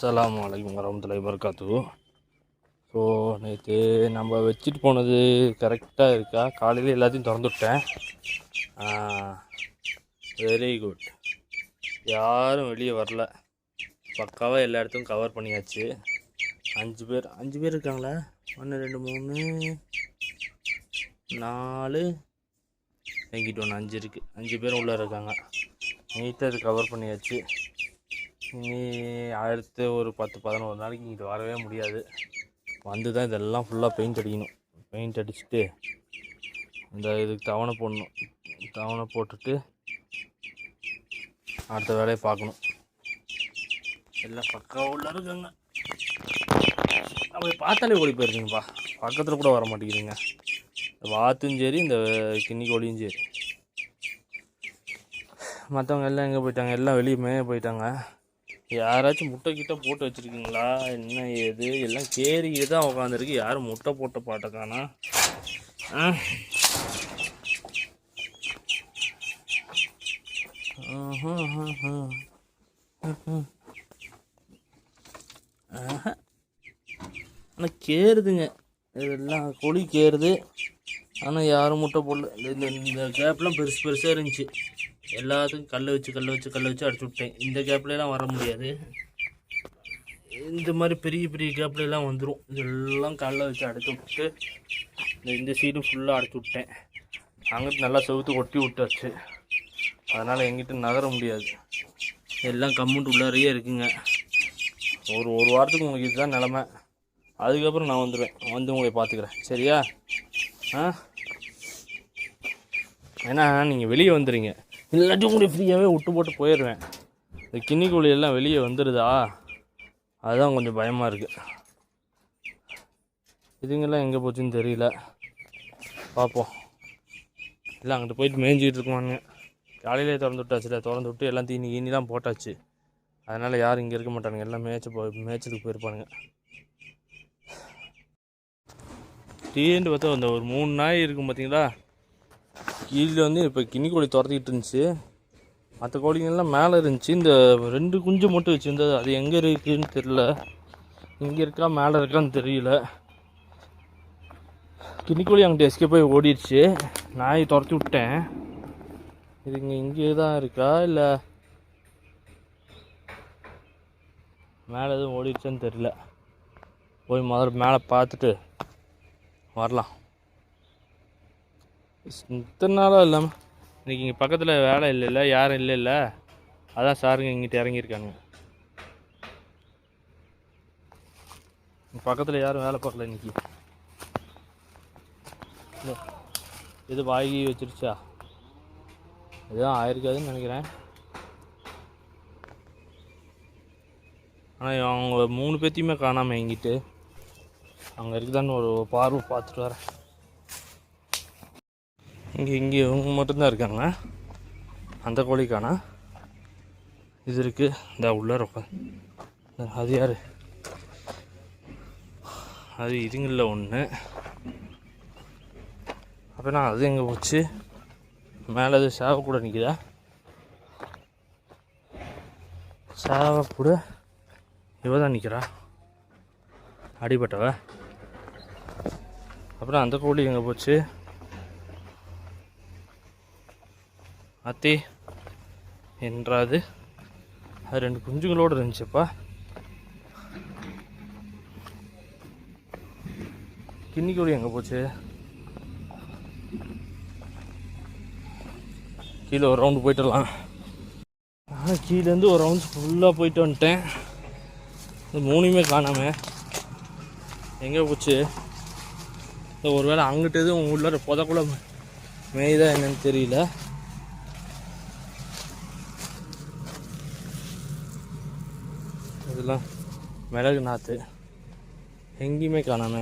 அஸ்லாம் வலைக்கம் வரமத்துல்லாஹி பர்காத்து ஸோ நேற்று நம்ம வச்சுட்டு போனது கரெக்டாக இருக்கா? காலையில் எல்லாத்தையும் திறந்து விட்டேன். வெரி குட் யாரும் வெளியே வரல. பக்காவாக எல்லா இடத்தையும் கவர் பண்ணியாச்சு. அஞ்சு பேர் அஞ்சு பேர் இருக்காங்களா? ஒன்று ரெண்டு மூணு நாலு. எங்கிட்ட ஒன்று அஞ்சு இருக்குது அஞ்சு பேர் உள்ளே இருக்காங்க. நீட்டாக இது கவர் பண்ணியாச்சு. இனி அடுத்து ஒரு பத்து பதினோரு நாளைக்கு இங்கே வரவே முடியாது. வந்து தான் இதெல்லாம் ஃபுல்லாக பெயிண்ட் அடிக்கணும். பெயிண்ட் அடிச்சுட்டு இந்த இதுக்கு தவணை போடணும். தவணை போட்டுட்டு அடுத்த வேலையை பார்க்கணும். எல்லாம் பக்கம் உள்ள இருக்காங்க. அப்படி பார்த்தாலே ஓடி போயிருக்கீங்கப்பா. பக்கத்தில் கூட வர மாட்டேங்கிறீங்க. வாத்தும் சரி இந்த கிண்ணி கோழியும் சரி. மற்றவங்க எல்லாம் எங்கே போயிட்டாங்க? எல்லாம் வெளியே போயிட்டாங்க. யாராச்சும் முட்டை கிட்ட போட்டு வச்சுருக்கீங்களா? என்ன ஏது? எல்லாம் கேரியே தான் உட்காந்துருக்கு யாரும் முட்டை போட்ட பாட்டக்கானா காணா? ஆ. ஆனால் கேருதுங்க. இதெல்லாம் கொடி கேருது. ஆனால் யாரும் முட்டை போடல. இந்த இந்த கேப்லாம் பெருசு பெருசாக இருந்துச்சு. எல்லாத்துக்கும் கல்லை வச்சு கல்லை வச்சு கல்லை வச்சு அடிச்சு விட்டேன். இந்த கேப்லலாம் வர முடியாது. இந்த மாதிரி பெரிய பெரிய கேப்லலாம் வந்துடும் இதெல்லாம் கல்லை வச்சு அடித்து விட்டு இந்த இந்த சைடும் ஃபுல்லாக அடைச்சி விட்டேன். அங்கிட்டு நல்லா செவுத்து ஒட்டி விட்டாச்சு. அதனால் எங்கிட்ட நகர முடியாது. எல்லாம் கம்முண்டு உள்ளாரையே இருக்குங்க. ஒரு ஒரு வாரத்துக்கு உங்களுக்கு இதுதான் நிலமை. அதுக்கப்புறம் நான் வந்துடுவேன். வந்து உங்களை பார்த்துக்கிறேன். சரியா? ஆ? ஏன்னா நீங்கள் வெளியே வந்துடுங்க இல்லாட்டி உங்களை ஃப்ரீயாகவே விட்டு போட்டு போயிடுவேன். இந்த கிண்ணி கோழி எல்லாம் வெளியே வந்துடுதா அதுதான் கொஞ்சம் பயமாக இருக்குது இதுங்கெல்லாம் எங்கே போச்சுன்னு தெரியல. பார்ப்போம் இல்லை அங்கிட்டு போயிட்டு மேய்ஞ்சிக்கிட்டு இருக்குவானுங்க காலையிலே திறந்து விட்டாச்சுல திறந்து விட்டு எல்லாம் தீனி கீனிலாம் போட்டாச்சு. அதனால் யாரும் இங்கே இருக்க மாட்டானுங்க. எல்லாம் மேய்ச்ச போ மேய்ச்சலுக்கு போயிருப்பானுங்க. டீன்னு பார்த்தா அந்த ஒரு மூணு நாய் இருக்கும் பார்த்தீங்களா கீழே வந்து இப்போ கின்னி கோழி துரத்திக்கிட்டு இருந்துச்சு. மற்ற கோழிங்கெல்லாம் மேலே இருந்துச்சு. இந்த ரெண்டு குஞ்சு மட்டும் வச்சுருந்தது. அது எங்கே இருக்குதுன்னு தெரில இங்கே இருக்கா மேலே இருக்கான்னு தெரியல. கிணிக்கோழி அங்கிட்ட எஸ்கே போய் ஓடிடுச்சு. நாய் துரத்தி விட்டேன். இதுங்க இங்கே தான் இருக்கா இல்லை? மேலே எதுவும் ஓடிடுச்சான்னு தெரில போய் முதல்ல மேலே பார்த்துட்டு வரலாம். இத்தனை நாளாக இல்லாமல் இன்றைக்கி இங்கே பக்கத்தில் வேலை இல்லைல்ல யாரும் இல்லைல்ல. அதான் சாருங்க இங்கிட்ட இறங்கியிருக்காங்க பக்கத்தில் யாரும் வேலை பார்க்கல இன்னைக்கு. இது வாங்கி வச்சிருச்சா? இதுதான் ஆயிருக்காதுன்னு நினைக்கிறேன். ஆனால் அவங்க மூணு பேர்த்தையுமே காணாமல் எங்கிட்டு அங்கே இருக்குதான்னு ஒரு பார்வை பார்த்துட்டு வரேன். இங்கே இங்கே இவங்க மட்டும்தான் இருக்காங்க. அந்த கோழிக்கானா? இது இருக்குது இந்த உள்ளார உட்காந்து அது யார்? அது இதுங்களில் ஒன்று அப்படின்னா அது எங்கே போச்சு? மேலே அது சேவை கூட நிற்குதா சேவை கூட இவ தான் நிற்கிறா அடிபட்டவ. அப்புறம் அந்த கோழி எங்கே போச்சு? அத்தே என்றாது. அது ரெண்டு குஞ்சுங்களோடு இருந்துச்சுப்பா. கிண்ணி எங்கே போச்சு? கீழே ஒரு ரவுண்டு போயிட்டுலாம். வரலாம் கீழேருந்து ஒரு ரவுண்ட்ஸ் ஃபுல்லாக போயிட்டு வந்துட்டேன். இந்த மூணுமே காணாமல் எங்கே போச்சு? இந்த ஒருவேளை அங்கிட்டு எதுவும் உள்ளார புதக்குள்ள மேய்தா என்னன்னு தெரியல. இதெல்லாம் மிளகு நாற்று எங்கேயுமே காணாம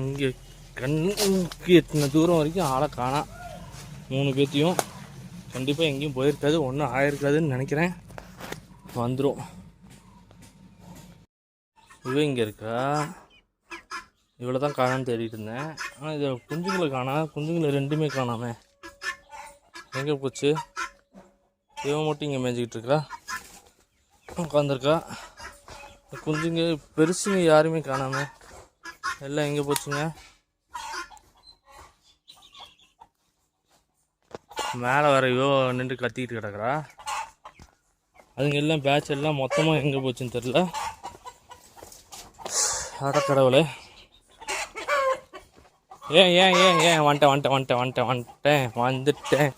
இங்கே கண்ணுக்கு எத்தனை தூரம் வரைக்கும் ஆளை காணாம் மூணு பேர்த்தையும் கண்டிப்பாக எங்கேயும் போயிருக்காது ஒன்றும் ஆயிருக்காதுன்னு நினைக்கிறேன் வந்துடும் இவ இங்கே இருக்கா இவ்வளோ தான் காணான்னு தேடிட்டு இருந்தேன். ஆனால் இது குஞ்சுங்களை காணா குஞ்சுங்களை ரெண்டுமே காணாமே. எங்கே போச்சு? இவன் மட்டும் இங்கே மேய்ஞ்சிக்கிட்டு இருக்கா? உட்காந்துருக்கா குஞ்சுங்க பெருசுங்க யாருமே காணாம. எல்லாம் எங்கே போச்சுங்க? மேலே வர இவோ நின்று கத்திக்கிட்டு கிடக்குறா. அதுங்க எல்லாம் பேட்ச் எல்லாம் மொத்தமாக எங்கே போச்சுன்னு தெரில அடக்கடவுளே. ஏன் ஏன் ஏன் ஏன்? வந்துட்டேன் வந்துட்டேன் வந்துட்டேன் வந்துட்டேன் வந்துட்டேன். வந்துட்டேன்.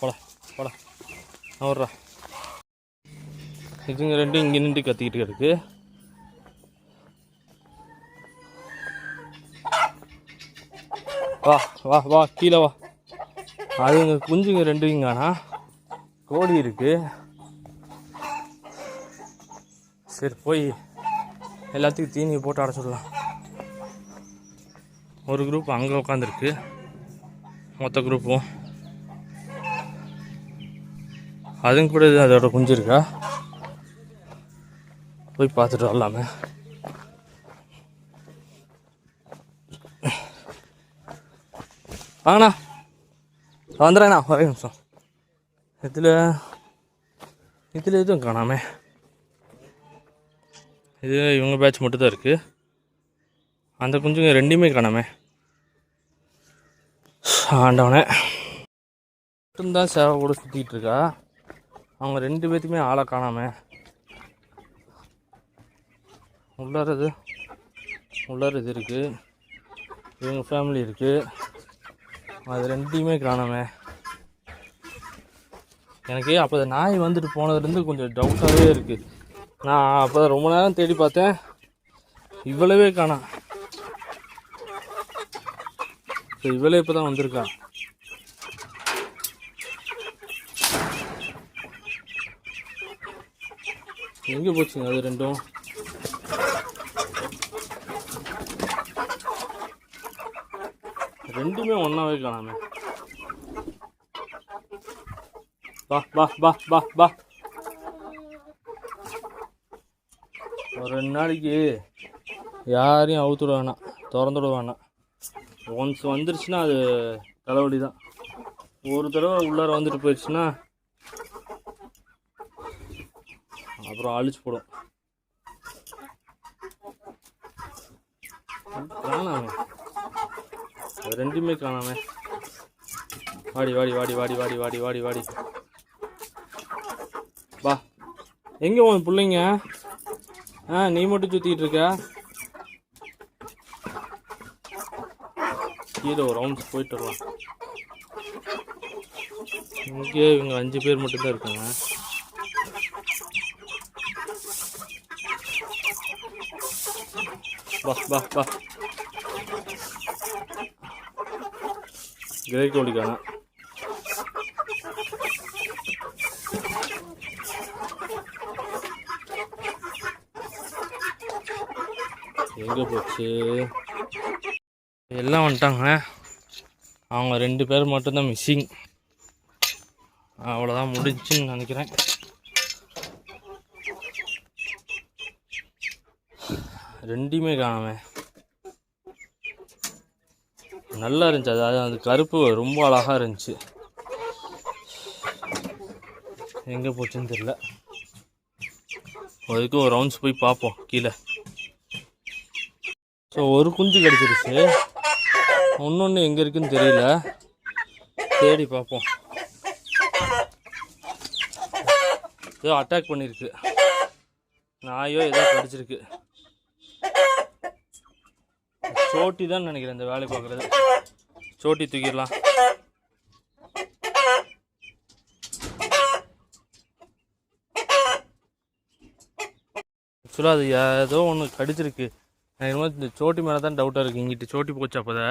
போடா போடா. நவர்றா இதுங்க ரெண்டும் இங்கே நின்று கத்திக்கிட்டு கிடக்கு. வா வா வா கீழே வா. அதுங்க குஞ்சுங்க ரெண்டும் காணா கோழி இருக்கு. சரி போய் எல்லாத்துக்கும் தீனியை போட்டு அடைச்சிடலாம். ஒரு குரூப் அங்கே உட்காந்துருக்கு மொத்த குரூப்பும் அதுங்க கூட இது அதோட குஞ்சு இருக்கா போய் பார்த்துட்டு வரலாமே. வாங்கண்ணா. வந்துடுறேண்ணா ஒரே நிமிஷம். இதில் இதில் எதுவும் காணாமே. இது இவங்க பேட்ச் மட்டும்தான் இருக்குது அந்த குஞ்சுங்க ரெண்டுமே காணாமே. ஆண்டவனே மட்டும்தான் சேவை கூட சுற்றிக்கிட்டு இருக்கா? அவங்க ரெண்டு பேர்த்துமே ஆளை காணாம. உள்ளார இது உள்ளார இது இருக்குது இவங்க ஃபேமிலி இருக்குது அது ரெண்டையுமே காணாமே. எனக்கு அப்போ நாய் வந்துட்டு போனதுலேருந்து கொஞ்சம் டவுட்டாகவே இருக்குது நான் அப்போ ரொம்ப நேரம் தேடி பார்த்தேன். இவ்வளவே காணாம் இப்போ இவ்வளோ இப்போ தான் வந்திருக்கா. எங்கே போச்சுங்க அது ரெண்டும்? ரெண்டுமே ஒன்றாவே காணாமே. வா வா வா வா வா. ஒரு ரெண்டு நாளைக்கு யாரையும் அவுத்துட வேணாம் திறந்துட வேணாம். ஒன்ஸ் வந்துருச்சுன்னா அது தலைவலி தான் ஒரு தடவை உள்ளார வந்துட்டு போயிடுச்சுன்னா அப்புறம் அழிச்சு போடும். காணாமே. அது ரெண்டுமே காணாமே. வாடி வாடி வாடி வாடி வாடி வாடி வாடி வாடி. வா. எங்கே உன் பிள்ளைங்க? ஆ நீ மட்டும் சுற்றிக்கிட்டு இருக்க. கீழே ஒரு ரவுண்ட்ஸ் போயிட்டு வரலாம். இங்கே இவங்க அஞ்சு பேர் மட்டும்தான் இருக்காங்க. பா பா பா கிரே கோழிக்கான எங்கே போச்சு? எல்லாம் வந்துட்டாங்க. அவங்க ரெண்டு பேர் மட்டும்தான் மிஸ்ஸிங் அவ்வளோதான் முடிஞ்சுன்னு நினைக்கிறேன். ரெண்டுமே காணாமே. நல்லா இருந்துச்சு. அது அது- அது கருப்பு ரொம்ப அழகாக இருந்துச்சு. எங்கே போச்சுன்னு தெரியல. அதுக்கு ஒரு ரவுண்ட்ஸ் போய் பார்ப்போம். கீழே. ஸோ ஒரு குஞ்சு கிடச்சிருச்சு. இன்னொன்று எங்கே இருக்குன்னு தெரியல. தேடி பார்ப்போம் ஏதோ அட்டாக் பண்ணியிருக்கு நாயோ ஏதோ கடிச்சிருக்கு சோட்டி தான் நினைக்கிறேன் இந்த வேலை பார்க்குறது சோட்டி தூக்கிடலாம். ஆக்சுவலாக அது ஏதோ ஒன்று கடிச்சிருக்கு. எனக்கு இந்த சோட்டி மேலே தான் டவுட்டாக இருக்குது இங்கிட்டு சோட்டி போச்சு அப்போத?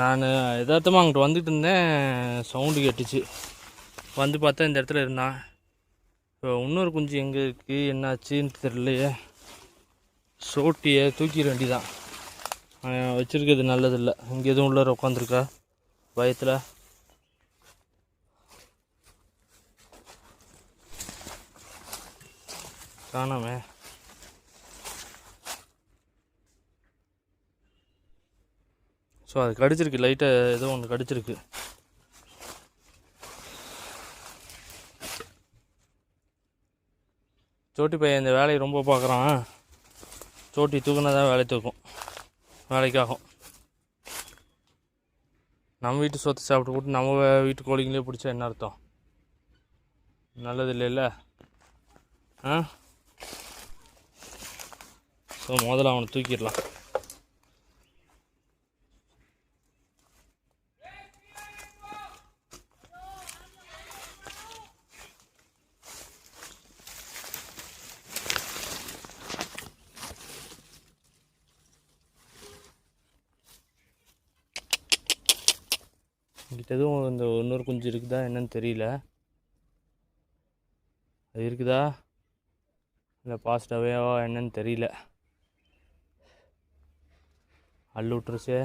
நான் எதார்த்தமாக அங்கிட்டு வந்துட்டு இருந்தேன் சவுண்டு கேட்டுச்சு. வந்து பார்த்தா இந்த இடத்துல இருந்தான் இப்போ இன்னொரு குஞ்சு எங்கே இருக்குது என்னாச்சுன்னு தெரியலையே. சோட்டியை தூக்கிட வேண்டிதான் வச்சுருக்கிறது நல்லதில்லை. இங்கே எதுவும் உள்ளார உட்காந்துருக்கா? பயத்தில். காணாமே. ஸோ அது கடிச்சிருக்கு. லைட்டாக ஏதோ ஒன்று கடிச்சிருக்கு. சோட்டி பையன் இந்த வேலையை ரொம்ப பார்க்குறான். சோட்டி தூக்குனா தான் வேலை தூக்கும். வேலைக்காகும். நம்ம வீட்டு சொத்து சாப்பிட்டு போட்டு நம்ம வீட்டு கோழிங்களே பிடிச்சா என்ன அர்த்தம்? நல்லது இல்லைல்ல ஆ? ஸோ முதல்ல அவனை தூக்கிடலாம். இங்கிட்ட எதுவும் இந்த இன்னொரு குஞ்சு இருக்குதா என்னன்னு தெரியல. அது இருக்குதா? இல்லை பாஸ்டாவேவா என்னன்னு தெரியல. அள்ளு விட்டுருச்சே.